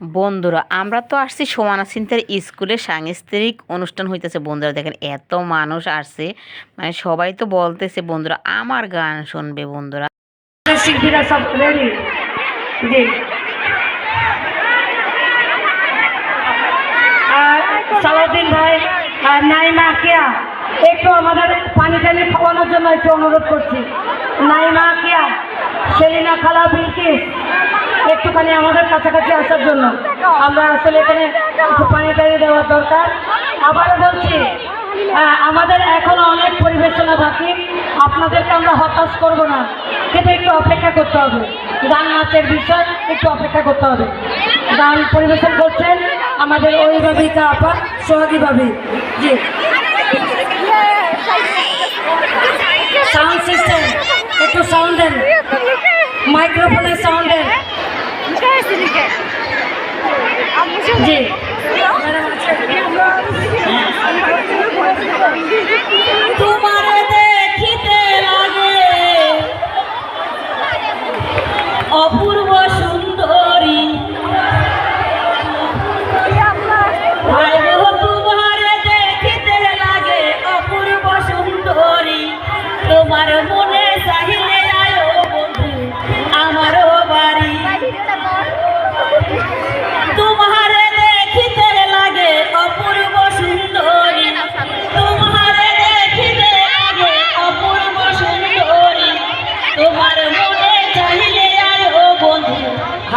বন্ধুরা, আমরা তো আসছি সোমানা সিনতের স্কুলে সাংস্কৃতিক অনুষ্ঠান হইতেছে। বন্ধুরা, দেখেন, এত মানুষ আসছে। মানে সবাই তো বলতেছে, বন্ধুরা, আমার গান শুনবে বন্ধুরা। একটু আমাদের পানি টানি খাওয়ানোর জন্য একটু অনুরোধ করছি। নাইমা কেয়া, সেলিনা খালা বিলকিস একটুখানি আমাদের কাছাকাছি আসার জন্য আমরা আসলে এখানে পানি টানি দেওয়ার দরকার আবারও বলছি আমাদের এখনও অনেক পরিবেশনা বাকি আপনাদেরকে আমরা হতাশ করব না কিন্তু একটু অপেক্ষা করতে হবে গান নাচের বিষয় একটু অপেক্ষা করতে হবে গান পরিবেশন করছেন আমাদের অভিভাবিকা আপা সোহাগী জি জি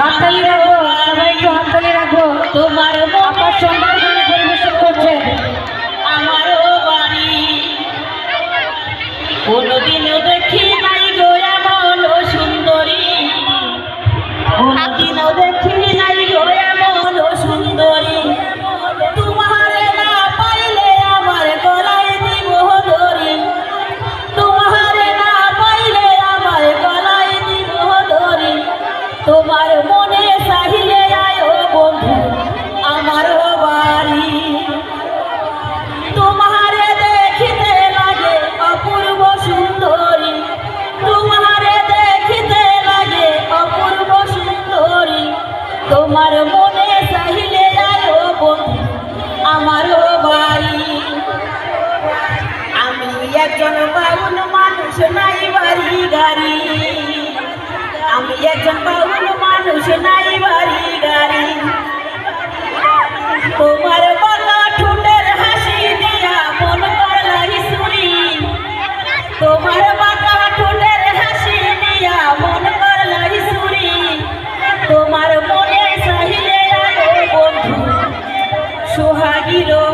হাততালি রাখব সবাই একটু হাততালি রাখব। তোমার মনে সুন্দর করে পরিবেশন করছে। আমারও বাড়ি। কোনোদিনও তোমার মনে চাহিলে আয়ো বন্ধু আমারও ভাই। আমি একজন বাউল মানুষ, নাই বাড়ি গাড়ি। আমি একজন বাউল মানুষ, নাই মনে